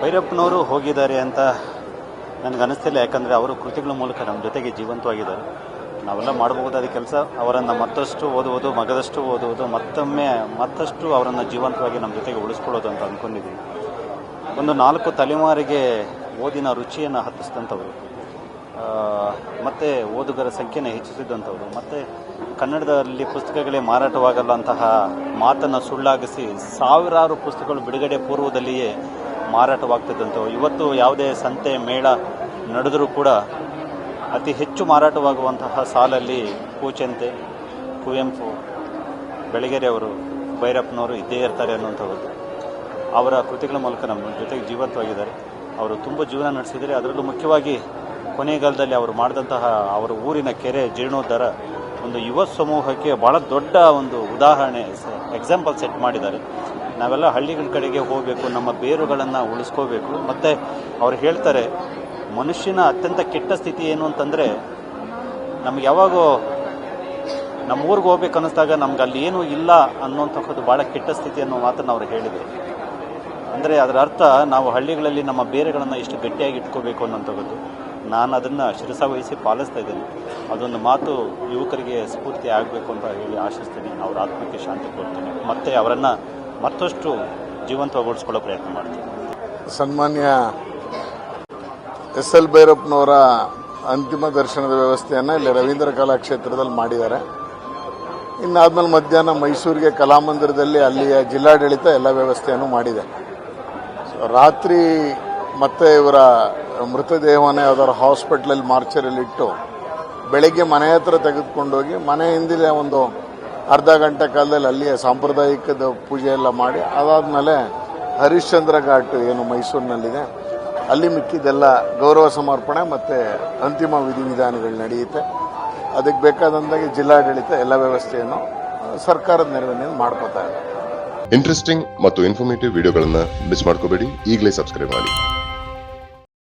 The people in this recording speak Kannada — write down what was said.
ಭೈರಪ್ಪನವರು ಹೋಗಿದ್ದಾರೆ ಅಂತ ನನಗೆ ಅನಿಸ್ತಿಲ್ಲ ಯಾಕಂದರೆ ಅವರು ಕೃತಿಗಳ ಮೂಲಕ ನಮ್ಮ ಜೊತೆಗೆ ಜೀವಂತವಾಗಿದ್ದಾರೆ. ನಾವೆಲ್ಲ ಮಾಡಬಹುದಾದ ಕೆಲಸ, ಅವರನ್ನು ಮತ್ತಷ್ಟು ಓದುವುದು, ಮಗದಷ್ಟು ಓದುವುದು, ಮತ್ತೊಮ್ಮೆ ಮತ್ತಷ್ಟು ಅವರನ್ನು ಜೀವಂತವಾಗಿ ನಮ್ಮ ಜೊತೆಗೆ ಉಳಿಸ್ಕೊಳ್ಳೋದು ಅಂತ ಅಂದ್ಕೊಂಡಿದ್ದೀವಿ ಒಂದು ನಾಲ್ಕು ತಲೆಮಾರಿಗೆ ಓದಿನ ರುಚಿಯನ್ನು ಹತ್ತಿಸಿದಂಥವ್ರು ಮತ್ತು ಮತ್ತೆ ಓದುಗರ ಸಂಖ್ಯೆನ ಹೆಚ್ಚಿಸಿದಂಥವ್ರು, ಮತ್ತೆ ಕನ್ನಡದಲ್ಲಿ ಪುಸ್ತಕಗಳೇ ಮಾರಾಟವಾಗಲ್ಲ ಅಂತಹ ಮಾತನ್ನು ಸುಳ್ಳಾಗಿಸಿ ಸಾವಿರಾರು ಪುಸ್ತಕಗಳು ಬಿಡುಗಡೆ ಪೂರ್ವದಲ್ಲಿಯೇ ಮಾರಾಟವಾಗ್ತಿದ್ದಂಥವು. ಇವತ್ತು ಯಾವುದೇ ಸಂತೆ, ಮೇಳ ನಡೆದರೂ ಕೂಡ ಅತಿ ಹೆಚ್ಚು ಮಾರಾಟವಾಗುವಂತಹ ಸಾಲಲ್ಲಿ ಕೂಚಂತೆ ಕುವೆಂಪು, ಬೆಳಗೆರೆಯವರು, ಭೈರಪ್ಪನವರು ಇದ್ದೇ ಇರ್ತಾರೆ ಅನ್ನುವಂಥದ್ದು. ಅವರ ಕೃತಿಗಳ ಮೂಲಕ ನಮ್ಮ ಜೊತೆಗೆ ಜೀವಂತವಾಗಿದ್ದಾರೆ. ಅವರು ತುಂಬ ಜೀವನ ನಡೆಸಿದರೆ ಅದರಲ್ಲೂ ಮುಖ್ಯವಾಗಿ ಕೊನೆಗಾಲದಲ್ಲಿ ಅವರು ಮಾಡಿದಂತಹ ಅವರ ಊರಿನ ಕೆರೆ ಜೀರ್ಣೋದ್ಧಾರ ಒಂದು ಯುವ ಸಮೂಹಕ್ಕೆ ಭಾಳ ದೊಡ್ಡ ಒಂದು ಉದಾಹರಣೆ ಎಕ್ಸಾಂಪಲ್ ಸೆಟ್ ಮಾಡಿದ್ದಾರೆ. ನಾವೆಲ್ಲ ಹಳ್ಳಿಗಳ ಕಡೆಗೆ ಹೋಗಬೇಕು, ನಮ್ಮ ಬೇರುಗಳನ್ನು ಉಳಿಸ್ಕೋಬೇಕು. ಮತ್ತು ಅವ್ರು ಹೇಳ್ತಾರೆ, ಮನುಷ್ಯನ ಅತ್ಯಂತ ಕೆಟ್ಟ ಸ್ಥಿತಿ ಏನು ಅಂತಂದರೆ, ನಮ್ಗೆ ಯಾವಾಗೋ ನಮ್ಮ ಊರಿಗೆ ಹೋಗ್ಬೇಕು ಅನ್ನಿಸ್ದಾಗ ನಮ್ಗೆ ಅಲ್ಲಿ ಏನೂ ಇಲ್ಲ ಅನ್ನೋಂಥದ್ದು ಭಾಳ ಕೆಟ್ಟ ಸ್ಥಿತಿ ಅನ್ನೋ ಮಾತನ್ನು ಅವ್ರು ಹೇಳಿದರು. ಅಂದರೆ ಅದರ ಅರ್ಥ ನಾವು ಹಳ್ಳಿಗಳಲ್ಲಿ ನಮ್ಮ ಬೇರುಗಳನ್ನು ಎಷ್ಟು ಗಟ್ಟಿಯಾಗಿ ಇಟ್ಕೋಬೇಕು ಅನ್ನೋಂಥದ್ದು ನಾನು ಅದನ್ನು ಶಿರಸಾವಹಿಸಿ ಪಾಲಿಸ್ತಾ ಇದ್ದೇನೆ. ಅದೊಂದು ಮಾತು ಯುವಕರಿಗೆ ಸ್ಫೂರ್ತಿ ಆಗಬೇಕು ಅಂತ ಹೇಳಿ ಆಶಿಸ್ತೀನಿ. ಅವರ ಆತ್ಮಕ್ಕೆ ಶಾಂತಿ ಕೊಡ್ತೀನಿ. ಮತ್ತು ಅವರನ್ನು ಮತ್ತಷ್ಟು ಜೀವಂತಗೊಳಿಸ್ಕೊಳ್ಳೋ ಪ್ರಯತ್ನ ಮಾಡ್ತೀವಿ. ಸನ್ಮಾನ್ಯ ಎಸ್ ಎಲ್ ಭೈರಪ್ಪನವರ ಅಂತಿಮ ದರ್ಶನದ ವ್ಯವಸ್ಥೆಯನ್ನು ಇಲ್ಲಿ ರವೀಂದ್ರ ಕಲಾಕ್ಷೇತ್ರದಲ್ಲಿ ಮಾಡಿದ್ದಾರೆ. ಇನ್ನಾದ್ಮೇಲೆ ಮಧ್ಯಾಹ್ನ ಮೈಸೂರಿಗೆ ಕಲಾಮಂದಿರದಲ್ಲಿ ಅಲ್ಲಿಯ ಜಿಲ್ಲಾಡಳಿತ ಎಲ್ಲ ವ್ಯವಸ್ಥೆಯನ್ನು ಮಾಡಿದೆ. ರಾತ್ರಿ ಮತ್ತೆ ಇವರ ಮೃತದೇಹವನ್ನು ಯಾವ್ದಾದ್ರು ಹಾಸ್ಪಿಟ್ಲಲ್ಲಿ ಮಾರ್ಚರಲ್ಲಿಟ್ಟು ಬೆಳಗ್ಗೆ ಮನೆ ಹತ್ರ ತೆಗೆದುಕೊಂಡೋಗಿ ಮನೆ ಹಿಂದಿಲೆ ಒಂದು ಅರ್ಧ ಗಂಟೆ ಕಾಲದಲ್ಲಿ ಅಲ್ಲಿಯ ಸಾಂಪ್ರದಾಯಿಕದ ಪೂಜೆ ಎಲ್ಲ ಮಾಡಿ, ಅದಾದಮೇಲೆ ಹರಿಶ್ಚಂದ್ರ ಘಾಟ್ ಏನು ಮೈಸೂರಿನಲ್ಲಿದೆ, ಅಲ್ಲಿ ಮಿಕ್ಕಿದ್ದೆಲ್ಲ ಗೌರವ ಸಮರ್ಪಣೆ ಮತ್ತು ಅಂತಿಮ ವಿಧಿವಿಧಾನಗಳು ನಡೆಯುತ್ತೆ. ಅದಕ್ಕೆ ಬೇಕಾದಂತಾಗಿ ಜಿಲ್ಲಾಡಳಿತ ಎಲ್ಲ ವ್ಯವಸ್ಥೆಯನ್ನು ಸರ್ಕಾರದ ನೆರವಿನಿಂದ ಮಾಡ್ಕೋತಾ ಇದೆ. ಇಂಟ್ರೆಸ್ಟಿಂಗ್ ಮತ್ತು ಇನ್ಫಾರ್ಮೇಟಿವ್ ವಿಡಿಯೋಗಳನ್ನು ಮಿಸ್ ಮಾಡ್ಕೋಬೇಡಿ. ಈಗಲೇ ಸಬ್ಸ್ಕ್ರೈಬ್ ಮಾಡಿ.